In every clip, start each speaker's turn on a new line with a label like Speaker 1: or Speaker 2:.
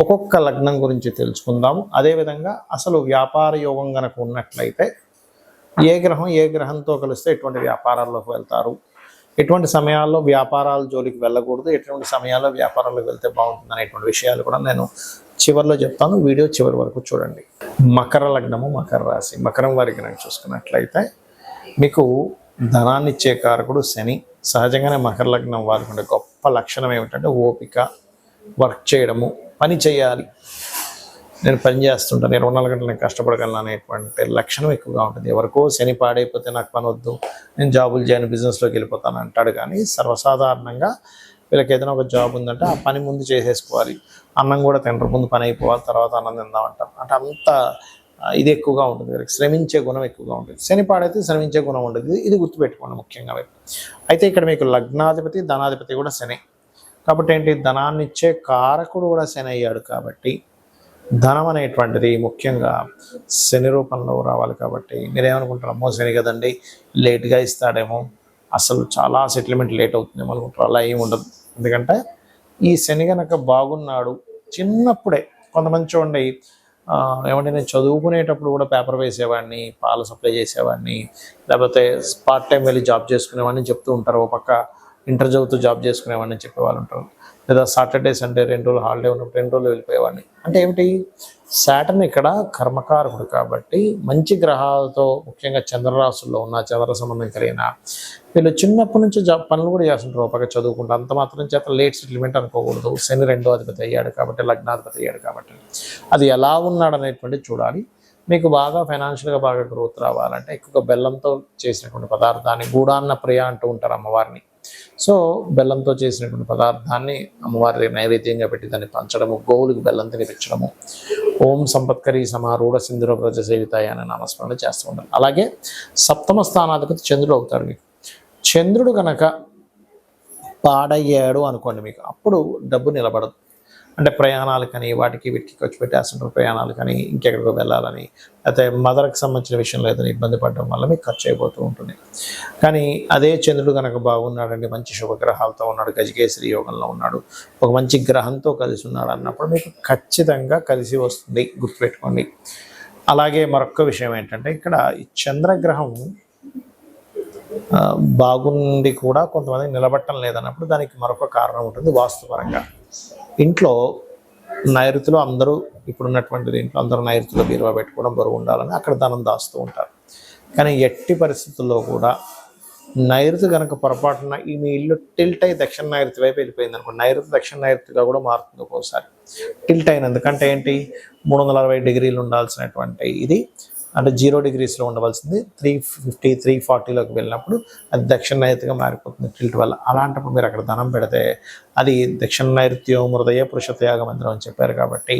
Speaker 1: ఒక్కొక్క లగ్నం గురించి తెలుసుకుందాము. అదేవిధంగా అసలు వ్యాపార యోగం కనుక ఉన్నట్లయితే ఏ గ్రహం ఏ గ్రహంతో కలిస్తే ఎటువంటి వ్యాపారాల్లోకి వెళ్తారు? ఎటువంటి సమయాల్లో వ్యాపారాల జోలికి వెళ్ళకూడదు? ఎటువంటి సమయాల్లో వ్యాపారాలకు వెళ్తే బాగుంటుంది అనేటువంటి విషయాలు కూడా నేను చివరిలో చెప్తాను. వీడియో చివరి వరకు చూడండి. మకర లగ్నము మకర రాశి. మకరం వారికి కనుక చూసుకున్నట్లయితే మీకు ధనాన్ని ఇచ్చే కారకుడు శని. సహజంగానే మకర లగ్నం వారికి ఉండే గొప్ప లక్షణం ఏమిటంటే ఓపిక వర్క్ చేయడము పని చేయాలి. నేను పని చేస్తుంటాను ఇరవై నాలుగు గంటలు నేను కష్టపడగలను అనేటువంటి లక్షణం ఎక్కువగా ఉంటుంది. ఎవరికో శని పాడైపోతే నాకు పని వద్దు నేను జాబులు చేయను బిజినెస్లోకి వెళ్ళిపోతాను అంటాడు కానీ సర్వసాధారణంగా వీళ్ళకి ఏదైనా ఒక జాబ్ ఉందంటే ఆ పని ముందు చేసేసుకోవాలి. అన్నం కూడా తినరు ముందు పని అయిపోవాలి తర్వాత అన్నం తిందామంటారు అంటే అంత ఇది ఎక్కువగా ఉంటుంది. వీళ్ళకి శ్రమించే గుణం ఎక్కువగా ఉంటుంది. శని పాడైతే శ్రమించే గుణం ఉంటుంది ఇది గుర్తుపెట్టుకోండి ముఖ్యంగా అయితే ఇక్కడ మీకు లగ్నాధిపతి ధనాధిపతి కూడా శని. కాబట్టి ఏంటి? ధనాన్ని ఇచ్చే కారకుడు కూడా శని అయ్యాడు కాబట్టి ధనం అనేటువంటిది ముఖ్యంగా శని రూపంలో రావాలి కాబట్టి మీరేమనుకుంటారు? అమ్మో శని కదండి లేట్గా ఇస్తాడేమో. అసలు చాలా సెటిల్మెంట్ లేట్ అవుతుందేమో అనుకుంటారు. అలా ఏమి ఉండదు. ఎందుకంటే ఈ శని గనక బాగున్నాడు చిన్నప్పుడే కొంతమంది చూడండి ఏమంటే నేను చదువుకునేటప్పుడు కూడా పేపర్ వేసేవాడిని పాలు సప్లై చేసేవాడిని లేకపోతే పార్ట్ టైం వెళ్ళి జాబ్ చేసుకునేవాడిని చెప్తూ ఉంటారు ఓ పక్క. ఇంటర్ చదువుతూ జాబ్ చేసుకునేవాడిని చెప్పేవాళ్ళు ఉంటారు. లేదా సాటర్డే సండే రెండు రోజులు హాలిడే ఉన్నప్పుడు రెండు రోజులు వెళ్ళిపోయేవాడిని. అంటే ఏమిటి? శాటర్న్ ఇక్కడ కర్మకారకుడు కాబట్టి మంచి గ్రహాలతో ముఖ్యంగా చంద్రరాశుల్లో ఉన్న చంద్ర సంబంధం కలిగిన వీళ్ళు చిన్నప్పటి నుంచి జాబ్ పనులు కూడా చేస్తుంటారు. ఒక పక్క చదువుకుంటూ అంత మాత్రం చేత లేట్ సెటిల్మెంట్ అనుకోకూడదు. శని రెండో అధిపతి అయ్యాడు కాబట్టి లగ్నాధిపతి అయ్యాడు కాబట్టి. అది ఎలా ఉన్నాడు అనేటువంటి చూడాలి. మీకు బాగా ఫైనాన్షియల్గా బాగా గ్రోత్ రావాలంటే ఎక్కువగా బెల్లంతో చేసినటువంటి పదార్థాన్ని గూడాన్న ప్రియ అంటూ ఉంటారు అమ్మవారిని. సో బెల్లంతో చేసినటువంటి పదార్థాన్ని అమ్మవారి నైవేద్యంగా పెట్టి దాన్ని పంచడము గోవులకు బెల్లం తినిపించడము ఓం సంపత్కరి సమారూఢ సింధుర ప్రజ సేవితాయి అనే నామస్మరణ చేస్తూ ఉంటారు. అలాగే సప్తమ స్థానాధిపతి చంద్రుడు అవుతాడు మీకు. చంద్రుడు కనుక పాడయ్యాడు అనుకోండి మీకు అప్పుడు డబ్బు నిలబడదు. అంటే ప్రయాణాలు కానీ వాటికి వీటికి ఖర్చు పెట్టేస్తుంటారు ప్రయాణాలు కానీ ఇంకెక్కడికో వెళ్ళాలని లేకపోతే మదర్కి సంబంధించిన విషయంలో ఏదైనా ఇబ్బంది పడడం వల్ల మీకు ఖర్చు అయిపోతూ ఉంటుంది. కానీ అదే చంద్రుడు కనుక బాగున్నాడండి మంచి శుభగ్రహాలతో ఉన్నాడు గజకేశ్వరి యోగంలో ఉన్నాడు ఒక మంచి గ్రహంతో కలిసి ఉన్నాడు అన్నప్పుడు మీకు ఖచ్చితంగా కలిసి వస్తుంది గుర్తుపెట్టుకోండి. అలాగే మరొక విషయం ఏంటంటే ఇక్కడ ఈ చంద్రగ్రహం బాగుండి కూడా కొంతమంది నిలబట్టం లేదన్నప్పుడు దానికి మరొక కారణం ఉంటుంది వాస్తుపరంగా ఇంట్లో నైరుతిలో అందరూ ఇప్పుడున్నటువంటి దీంట్లో అందరూ నైరుతిలో బీరువా పెట్టుకోవడం బరువు ఉండాలని అక్కడ ధనం దాస్తూ ఉంటారు. కానీ ఎట్టి పరిస్థితుల్లో కూడా నైరుతి కనుక పొరపాటున ఈ మీ ఇల్లు టిల్ట్ అయి దక్షిణ నైరుతి వైపు వెళ్ళిపోయింది అనుకో నైరుతి దక్షిణ నైరుతిగా కూడా మారుతుంది ఒక్కోసారి. టిల్ట్ అయినందుకంటే ఎందుకంటే ఏంటి? మూడు వందల అరవై డిగ్రీలు ఉండాల్సినటువంటి ఇది. అంటే జీరో డిగ్రీస్లో ఉండవలసింది. త్రీ ఫిఫ్టీ త్రీ ఫార్టీలోకి వెళ్ళినప్పుడు అది దక్షిణ నైరుతిగా మారిపోతుంది టిల్ట్ వల్ల. అలాంటప్పుడు మీరు అక్కడ ధనం పెడితే అది దక్షిణ నైరుత్యం హృదయ పురుషత్యాగ మందిరం అని చెప్పారు కాబట్టి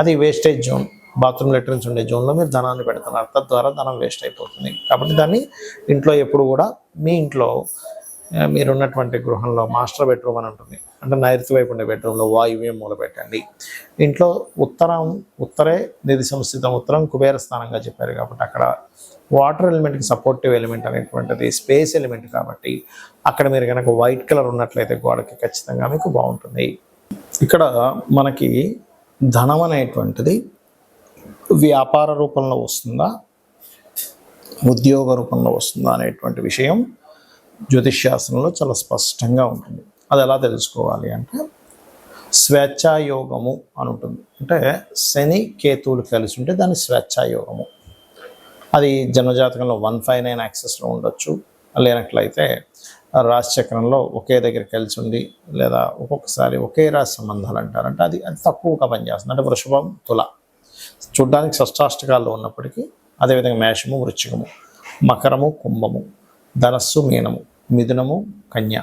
Speaker 1: అది వేస్టేజ్ జోన్ బాత్రూమ్ లెటర్న్స్ ఉండే జోన్లో మీరు ధనాన్ని పెడుతున్నారు. తద్వారా ధనం వేస్ట్ అయిపోతుంది. కాబట్టి దాన్ని ఇంట్లో ఎప్పుడు కూడా మీ ఇంట్లో మీరున్నటువంటి గృహంలో మాస్టర్ బెడ్రూమ్ అని ఉంటుంది. అంటే నైరుతి వైపు ఉండే బెడ్రూమ్లో వాయువ్యం మూల పెట్టండి ఇంట్లో ఉత్తరం ఉత్తరే నిధి సంస్థితం ఉత్తరం కుబేర స్థానంగా చెప్పారు కాబట్టి అక్కడ వాటర్ ఎలిమెంట్కి సపోర్టివ్ ఎలిమెంట్ అనేటువంటిది స్పేస్ ఎలిమెంట్ కాబట్టి అక్కడ మీరు కనుక వైట్ కలర్ ఉన్నట్లయితే గోడకి ఖచ్చితంగా మీకు బాగుంటుంది. ఇక్కడ మనకి ధనం అనేటువంటిది వ్యాపార రూపంలో వస్తుందా ఉద్యోగ రూపంలో వస్తుందా అనేటువంటి విషయం జ్యోతిష్ శాస్త్రంలో చాలా స్పష్టంగా ఉంటుంది. అది ఎలా తెలుసుకోవాలి అంటే స్వేచ్ఛాయోగము అని ఉంటుంది. అంటే శని కేతువులు కలిసి ఉంటే దాన్ని స్వేచ్ఛాయోగము. అది జన్మజాతకంలో వన్ ఫైవ్ నైన్ యాక్సెస్లో ఉండొచ్చు. లేనట్లయితే రాశిచక్రంలో ఒకే దగ్గర కలిసి ఉండి లేదా ఒక్కొక్కసారి ఒకే రాశి సంబంధాలు అంటారంటే అది అది తక్కువగా పనిచేస్తుంది. అంటే వృషభం తుల. చూడ్డానికి షష్టాష్టకాల్లో ఉన్నప్పటికీ అదేవిధంగా మేషము వృశ్చికము మకరము కుంభము. ధనస్సు మీనము. మిథునము కన్య.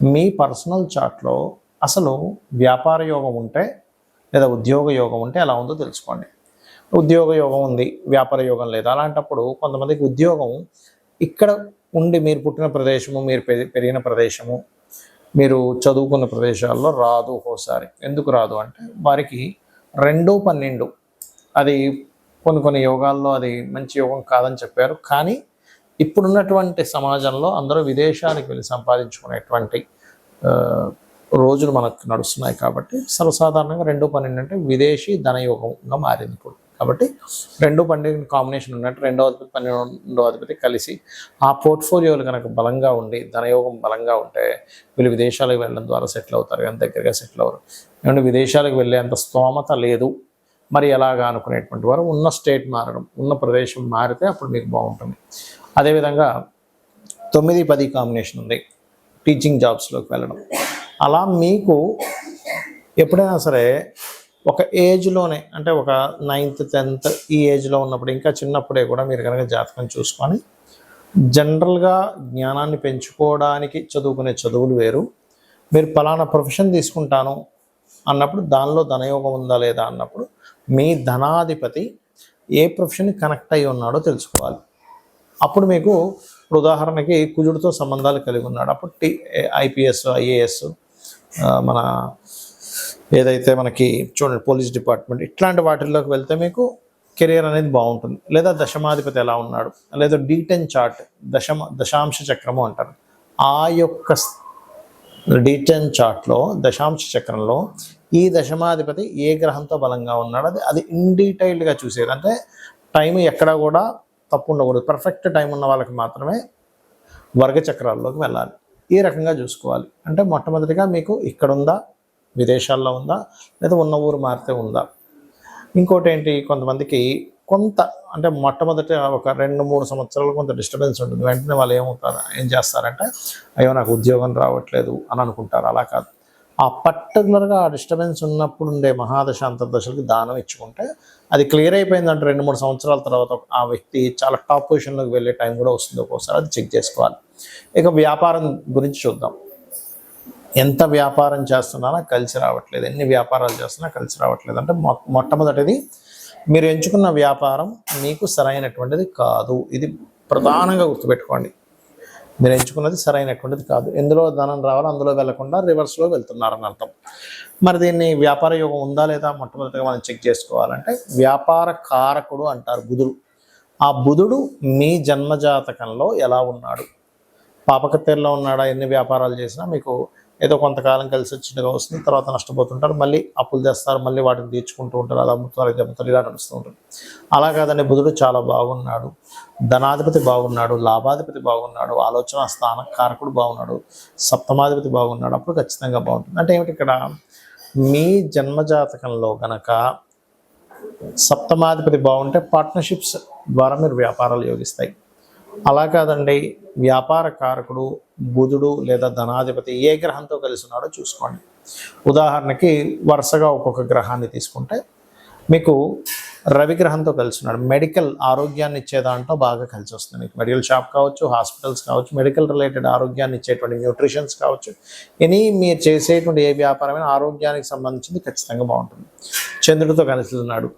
Speaker 1: మీ పర్సనల్ చార్ట్లో అసలు వ్యాపార యోగం ఉంటే లేదా ఉద్యోగ యోగం ఉంటే ఎలా ఉందో తెలుసుకోండి. ఉద్యోగ యోగం ఉంది వ్యాపార యోగం లేదు. అలాంటప్పుడు కొంతమందికి ఉద్యోగం ఇక్కడ ఉండి మీరు పుట్టిన ప్రదేశము మీరు పెరిగిన ప్రదేశము మీరు చదువుకున్న ప్రదేశాల్లో రాదు ఒక్కోసారి ఎందుకు రాదు అంటే వారికి రెండు పన్నెండు అది కొన్ని కొన్ని యోగాల్లో అది మంచి యోగం కాదని చెప్పారు. కానీ ఇప్పుడున్నటువంటి సమాజంలో అందరూ విదేశానికి వెళ్ళి సంపాదించుకునేటువంటి రోజులు మనకు నడుస్తున్నాయి కాబట్టి సర్వసాధారణంగా రెండు పన్నెండు అంటే విదేశీ ధనయోగంగా మారింది ఇప్పుడు. కాబట్టి రెండు పన్నెండు కాంబినేషన్ ఉన్నట్టు రెండవ అధిపతి పన్నెండో అధిపతి కలిసి ఆ పోర్ట్ఫోలియోలు కనుక బలంగా ఉండి ధనయోగం బలంగా ఉంటే వీళ్ళు విదేశాలకు వెళ్ళడం ద్వారా సెటిల్ అవుతారు కానీ దగ్గరగా సెటిల్ అవ్వరు. ఎందుకంటే విదేశాలకు వెళ్ళేంత స్తోమత లేదు. మరి ఎలాగా అనుకునేటువంటి వారు ఉన్న స్టేట్ మారడం ఉన్న ప్రదేశం మారితే అప్పుడు మీకు బాగుంటుంది. అదేవిధంగా తొమ్మిది పది కాంబినేషన్ ఉంది. టీచింగ్ జాబ్స్లోకి వెళ్ళడం. అలా మీకు ఎప్పుడైనా సరే ఒక ఏజ్లోనే అంటే ఒక నైన్త్ టెన్త్ ఈ ఏజ్లో ఉన్నప్పుడు ఇంకా చిన్నప్పుడే కూడా మీరు కనుక జాతకం చూసుకొని జనరల్గా జ్ఞానాన్ని పెంచుకోవడానికి చదువుకునే చదువులు వేరు. మీరు ఫలానా ప్రొఫెషన్ తీసుకుంటాను అన్నప్పుడు దానిలో ధనయోగం ఉందా లేదా అన్నప్పుడు మీ ధనాధిపతి ఏ ప్రొఫెషన్ కనెక్ట్ అయి ఉన్నాడో తెలుసుకోవాలి. అప్పుడు మీకు ఇప్పుడు ఉదాహరణకి కుజుడితో సంబంధాలు కలిగి ఉన్నాడు. అప్పుడు టీ ఐపీఎస్ ఐఏఎస్ మన ఏదైతే మనకి చూడండి పోలీస్ డిపార్ట్మెంట్ ఇట్లాంటి వాటిల్లోకి వెళ్తే మీకు కెరియర్ అనేది బాగుంటుంది. లేదా దశమాధిపతి ఎలా ఉన్నాడు లేదా డీటెన్ చార్ట్ దశమ దశాంశ చక్రము అంటారు. ఆ యొక్క డీటెన్ చార్ట్లో దశాంశ చక్రంలో ఈ దశమాధిపతి ఏ గ్రహంతో బలంగా ఉన్నాడు అది అది ఇన్ డీటెయిల్డ్గా చూసేది. అంటే టైం ఎక్కడ కూడా తప్పు ఉండకూడదు. పర్ఫెక్ట్ టైం ఉన్న వాళ్ళకి మాత్రమే వర్గ చక్రాల్లోకి వెళ్ళాలి. ఈ రకంగా చూసుకోవాలి. అంటే మొట్టమొదటిగా మీకు ఇక్కడ ఉందా విదేశాల్లో ఉందా లేదా ఉన్న ఊరు మారితే ఉందా? ఇంకోటి ఏంటి కొంతమందికి కొంత అంటే మొట్టమొదటి ఒక రెండు మూడు సంవత్సరాలు కొంత డిస్టర్బెన్స్ ఉంటుంది. వెంటనే వాళ్ళు ఏమవుతారు ఏం చేస్తారంటే అయ్యో నాకు ఉద్యోగం రావట్లేదు అని అనుకుంటారు. అలా కాదు. ఆ పర్టికులర్గా ఆ డిస్టర్బెన్స్ ఉన్నప్పుడు ఉండే మహాదశ అంతర్దశలకు దానం ఇచ్చుకుంటే అది క్లియర్ అయిపోయిందంటే రెండు మూడు సంవత్సరాల తర్వాత ఆ వ్యక్తి చాలా టాప్ పొజిషన్లోకి వెళ్ళే టైం కూడా వస్తుంది ఒక్కోసారి అది చెక్ చేసుకోవాలి. ఇక వ్యాపారం గురించి చూద్దాం. ఎంత వ్యాపారం చేస్తున్నా కలిసి రావట్లేదు. ఎన్ని వ్యాపారాలు చేస్తున్నా కలిసి రావట్లేదు. అంటే మొ మొట్టమొదటిది మీరు ఎంచుకున్న వ్యాపారం మీకు సరైనటువంటిది కాదు. ఇది ప్రధానంగా గుర్తుపెట్టుకోండి. మీరు ఎంచుకున్నది సరైనటువంటిది కాదు. ఎందులో ధనం రావాలో అందులో వెళ్ళకుండా రివర్స్లో వెళ్తున్నారని అర్థం. మరి దీన్ని వ్యాపార యోగం ఉందా లేదా మొట్టమొదటిగా మనం చెక్ చేసుకోవాలంటే వ్యాపార కారకుడు అంటారు బుధుడు. ఆ బుధుడు మీ జన్మజాతకంలో ఎలా ఉన్నాడు? పాపకత్తెరలో ఉన్నాడా? ఎన్ని వ్యాపారాలు చేసినా మీకు ఏదో కొంతకాలం కలిసి వచ్చినగా వస్తుంది తర్వాత నష్టపోతుంటారు మళ్ళీ అప్పులు తెస్తారు మళ్ళీ వాటిని తీర్చుకుంటూ ఉంటారు అలా అమ్ముతారు ఇది అమ్ముతారు ఇలా నడుస్తూ ఉంటారు. అలా కాదండి బుధుడు చాలా బాగున్నాడు ధనాధిపతి బాగున్నాడు లాభాధిపతి బాగున్నాడు ఆలోచన స్థాన కారకుడు బాగున్నాడు సప్తమాధిపతి బాగున్నాడు అప్పుడు ఖచ్చితంగా బాగుంటుంది. అంటే ఏమిటి ఇక్కడ? మీ జన్మజాతకంలో గనక సప్తమాధిపతి బాగుంటే పార్ట్నర్షిప్స్ ద్వారా మీరు వ్యాపారాలు యోగిస్తాయి. అలా కాదండి. వ్యాపార కారకుడు బుధుడు లేదా ధనాధిపతి ఏ గ్రహంతో కలిసి ఉన్నాడో చూసుకోండి. ఉదాహరణకి వరుసగా ఒక్కొక్క గ్రహాన్ని తీసుకుంటే మీకు రవి గ్రహంతో కలిసి ఉన్నాడు మెడికల్ ఆరోగ్యాన్ని ఇచ్చే దాంట్లో బాగా కలిసి వస్తుంది. మీకు మెడికల్ షాప్ కావచ్చు హాస్పిటల్స్ కావచ్చు మెడికల్ రిలేటెడ్ ఆరోగ్యాన్ని ఇచ్చేటువంటి న్యూట్రిషన్స్ కావచ్చు ఎనీ మీరు చేసేటువంటి ఏ వ్యాపారమైన ఆరోగ్యానికి సంబంధించింది ఖచ్చితంగా బాగుంటుంది. చంద్రుడితో కలిసి ఉన్నాడు.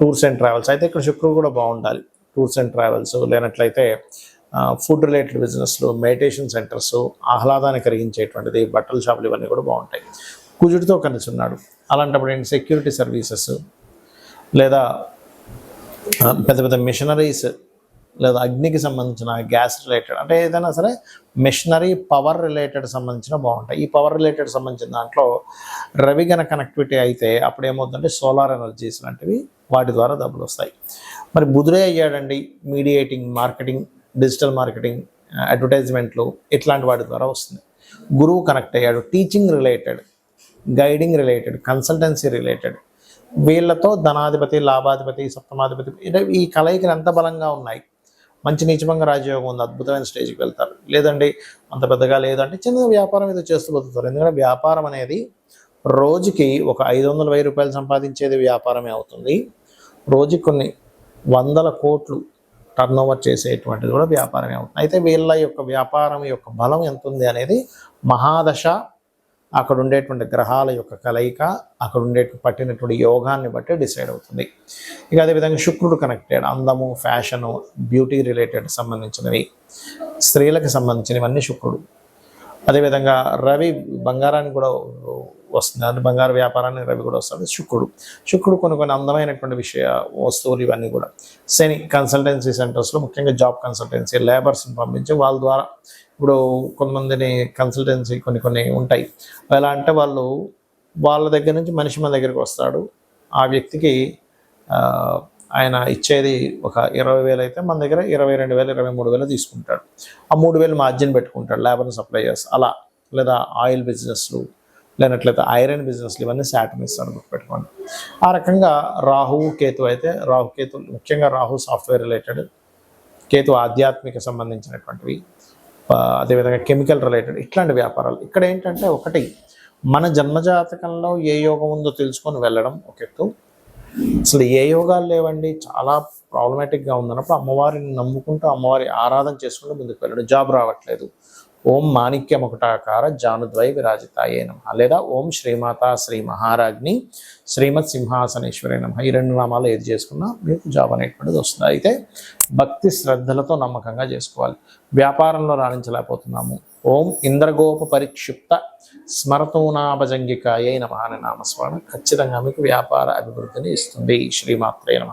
Speaker 1: Tours and travels. అయితే ఇక్కడ శుక్రుడు కూడా బాగుండాలి. టూర్స్ అండ్ ట్రావెల్స్ లేనట్లయితే ఫుడ్ రిలేటెడ్ బిజినెస్లు మెడిటేషన్ సెంటర్స్ ఆహ్లాదాన్ని కలిగించేటువంటిది బట్టల షాపులు ఇవన్నీ కూడా బాగుంటాయి. కుజుడితో కలిసి ఉన్నాడు. అలాంటప్పుడు ఏంటి? సెక్యూరిటీ సర్వీసెస్ లేదా పెద్ద పెద్ద మిషనరీస్ లేదా అగ్నికి సంబంధించిన గ్యాస్ రిలేటెడ్ అంటే ఏదైనా సరే మిషనరీ పవర్ రిలేటెడ్ సంబంధించిన బాగుంటాయి. ఈ పవర్ రిలేటెడ్ సంబంధించిన దాంట్లో రవి గన కనెక్టివిటీ అయితే అప్పుడు ఏమవుతుందంటే సోలార్ ఎనర్జీస్ లాంటివి వాటి ద్వారా డబ్బులు వస్తాయి. మరి బుధుడే అయ్యాడండి మీడియేటింగ్ మార్కెటింగ్ డిజిటల్ మార్కెటింగ్ అడ్వర్టైజ్మెంట్లు ఇట్లాంటి వాటి ద్వారా వస్తుంది. గురువు కనెక్ట్ అయ్యాడు teaching related guiding related consultancy related. వీళ్ళతో ధనాధిపతి లాభాధిపతి సప్తమాధిపతి ఈ కలయికలు ఎంత బలంగా ఉన్నాయి? మంచి నీచభంగ రాజయోగం ఉంది అద్భుతమైన స్టేజ్కి వెళ్తారు. లేదండి అంత పెద్దగా లేదంటే చిన్న వ్యాపారం ఏదో చేస్తూ బతుకుతారు. ఎందుకంటే వ్యాపారం అనేది రోజుకి ఒక ఐదు వందల వెయ్యి రూపాయలు సంపాదించేది వ్యాపారమే అవుతుంది. రోజుకి కొన్ని వందల కోట్లు టర్న్ ఓవర్ చేసేటువంటిది కూడా వ్యాపారమే అవుతుంది. అయితే వీళ్ళ యొక్క వ్యాపారం యొక్క బలం ఎంత ఉంది అనేది మహాదశ అక్కడ ఉండేటువంటి గ్రహాల యొక్క కలయిక అక్కడ ఉండే పట్టినటువంటి యోగాన్ని బట్టి డిసైడ్ అవుతుంది. ఇక అదేవిధంగా శుక్రుడు కనెక్టెడ్ అందము ఫ్యాషను బ్యూటీ రిలేటెడ్ సంబంధించినవి స్త్రీలకు సంబంధించినవన్నీ శుక్రుడు. అదేవిధంగా రవి బంగారానికి కూడా వస్తుంది. అంటే బంగారు వ్యాపారానికి రవి కూడా వస్తుంది శుక్రుడు. శుక్రుడు కొన్ని కొన్ని అందమైనటువంటి విషయ వస్తువులు ఇవన్నీ కూడా. శని కన్సల్టెన్సీ సెంటర్స్లో ముఖ్యంగా జాబ్ కన్సల్టెన్సీ లేబర్స్ని పంపించి వాళ్ళ ద్వారా ఇప్పుడు కొంతమందిని కన్సల్టెన్సీ కొన్ని కొన్ని ఉంటాయి. ఎలా అంటే వాళ్ళు వాళ్ళ దగ్గర నుంచి మనిషి మన దగ్గరికి వస్తాడు. ఆ వ్యక్తికి ఆయన ఇచ్చేది ఒక ఇరవై వేలు అయితే మన దగ్గర ఇరవై రెండు వేలు ఇరవై మూడు వేలు తీసుకుంటాడు. ఆ మూడు వేలు మార్జిన్ పెట్టుకుంటాడు లేబర్ని సప్లై చేసి అలా లేదా ఆయిల్ బిజినెస్లు లేనట్లయితే ఐరన్ బిజినెస్లు ఇవన్నీ శాటన్ ఇస్తాడు గుర్తుపెట్టుకోండి. ఆ రకంగా రాహువు కేతు అయితే రాహు కేతు ముఖ్యంగా రాహు సాఫ్ట్వేర్ రిలేటెడ్ కేతు ఆధ్యాత్మిక సంబంధించినటువంటివి అదేవిధంగా కెమికల్ రిలేటెడ్ ఇట్లాంటి వ్యాపారాలు. ఇక్కడ ఏంటంటే ఒకటి మన జన్మజాతకంలో ఏ యోగం ఉందో తెలుసుకొని వెళ్ళడం ఒక ఎత్తు. అసలు ఏ యోగాలు లేవండి చాలా ప్రాబ్లమాటిక్గా ఉందన్నప్పుడు అమ్మవారిని నమ్ముకుంటూ అమ్మవారి ఆరాధన చేసుకుంటూ ముందుకు వెళ్ళడం. జాబ్ రావట్లేదు. ఓం మాణిక్యం ఒకటాకార జానుద్వై విరాజితాయే నమ. లేదా ఓం శ్రీమాత శ్రీ మహారాజ్ని శ్రీమత్ సింహాసనేశ్వరి నమ. ఈ రెండు నామాలు ఏది చేసుకున్నా మీకు జాబ్ అనేటువంటిది వస్తుంది. అయితే భక్తి శ్రద్ధలతో నమ్మకంగా చేసుకోవాలి. వ్యాపారంలో రాణించలేకపోతున్నాము. ఓం ఇంద్రగోప పరిక్షిప్త స్మరతోనాభజంగికాయ నమ అనే నామస్మరణ ఖచ్చితంగా మీకు వ్యాపార అభివృద్ధిని ఇస్తుంది. శ్రీమాత్రే నమ.